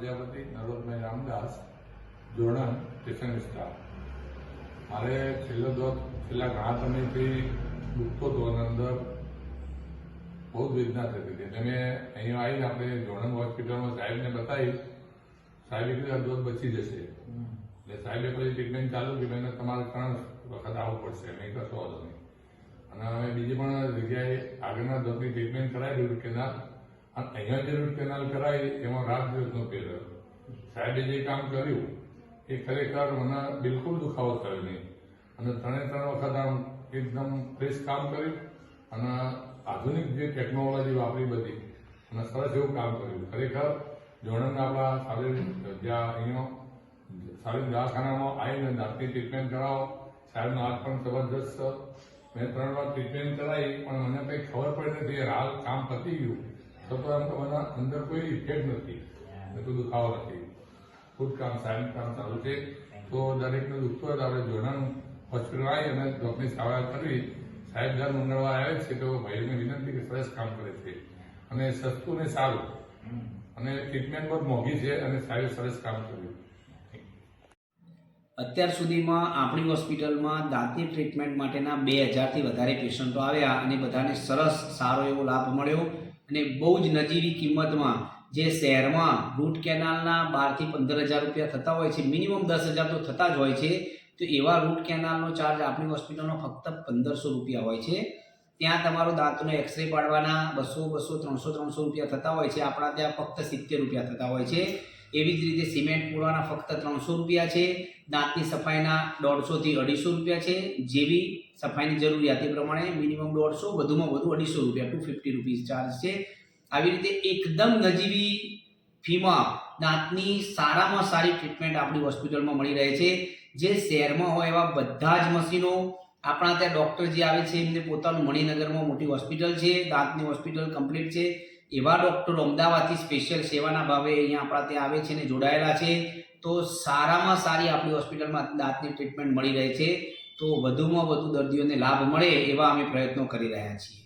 Prajapati Narodbhai Ramdas Jodan station વિસ્તાર મારે છેલ્લો દોર છેલ્લા ઘણા સમયથી દુખતો હતો અને અંદર બહુ વેદના થતી હતી. એટલે મેં અહીંયા આવીને આપણે જોડણ હોસ્પિટલમાં સાહેબને બતાવી સાહેબે કીધું આ દોધ બચી જશે. એટલે સાહેબે પછી ટ્રીટમેન્ટ ચાલુ કે મેં તમારે ત્રણ વખત આવવું પડશે. નહીં કશો વાંધો નહીં. અને બીજી પણ જગ્યાએ આગળના દોધની ટ્રીટમેન્ટ કરાવી કે કેનાલ અને અહીંયા જે રૂટ કેનાલ કરાય, એમાં રાત દિવસનો ફેર સાહેબે જે કામ કર્યું, એ ખરેખર મને બિલકુલ દુખાવો થયો નહીં. અને ત્રણે ત્રણ વખત આમ એકદમ ફ્રેશ કામ કર્યું અને આધુનિક જે ટેકનોલોજી વાપરી બધી, અને સરસ એવું કામ કર્યું. ખરેખર જોણંદ આપણા સારી જ્યાં અહીંયા સારી દવાખાનામાં આવીને દાંતની ટ્રીટમેન્ટ કરાવો. સાહેબનો હાથ પણ જબરજસ્ત. મેં ત્રણ વાર ટ્રીટમેન્ટ કરાવી, પણ મને કંઈ ખબર પડી નથી. હાલ કામ પતી ગયું. છતાં તમારા અંદર કોઈ ઇફેક્ટ નથી. કોઈ દુખાવો નથી. ખુદ કામ સાહેબ કામ ચાલુ છે. તો દરેકને દુખતો હોય તો આપણે જોડાણ હોસ્પિટલ આવી અને ડોક્ટરની સારવાર કરવી. સાહેબ દર મંગળવાર આવે છે તો ભાઈને વિનંતી કે સરસ કામ કરે છે. અને સસ્તું ને સારું. અને ટ્રીટમેન્ટ બહુ મોંઘી છે અને સાહેબ સરસ કામ કર્યું. અત્યાર સુધીમાં આપણી હોસ્પિટલમાં દાંતની ટ્રીટમેન્ટ માટેના બે હજારથી વધારે પેશન્ટો આવ્યા અને બધાને સરસ સારો એવો લાભ મળ્યો. અને બહુ જ નજીવી કિંમતમાં જે શહેરમાં રૂટ કેનાલના બારથી પંદર હજાર રૂપિયા થતા હોય છે મિનિમમ દસ હજાર તો થતા જ હોય છે, તો એવા રૂટ કેનાલનો ચાર્જ આપણી હોસ્પિટલનો ફક્ત પંદરસો રૂપિયા હોય છે. ત્યાં તમારો દાંતનો એક્સરે પાડવાના બસો બસો, ત્રણસો ત્રણસો રૂપિયા થતા હોય છે, આપણા ત્યાં ફક્ત સિત્તેર રૂપિયા થતા હોય છે. એવી જ રીતે સિમેન્ટ પૂરવાના ફક્ત ત્રણસો રૂપિયા છે, દાંતની સફાઈના દોઢસોથી અઢીસો રૂપિયા છે, જેવી સફાઈની જરૂરિયાત એ પ્રમાણે મિનિમમ દોઢસો, વધુમાં વધુ અઢીસો રૂપિયા ટુ ફિફ્ટી રૂપીઝ ચાર્જ છે. આવી રીતે એકદમ નજીવી ફીમાં દાંતની સારામાં સારી ટ્રીટમેન્ટ આપણી હોસ્પિટલમાં મળી રહે છે. જે શહેરમાં હોય એવા બધા જ મશીનો, આપણા ત્યાં ડૉક્ટર જે આવે છે, એમને પોતાનું મણિનગરમાં મોટી હોસ્પિટલ છે, દાંતની હોસ્પિટલ કમ્પ્લીટ છે. એવા ડૉક્ટરો અમદાવાદથી સ્પેશિયલ સેવાના ભાવે અહીંયા આપણા ત્યાં આવે છે અને જોડાયેલા છે. તો સારામાં સારી આપણી હોસ્પિટલમાં દાંતની ટ્રીટમેન્ટ મળી રહે છે. તો વધુમાં વધુ દર્દીઓને લાભ મળે એવા અમે પ્રયત્નો કરી રહ્યા છીએ.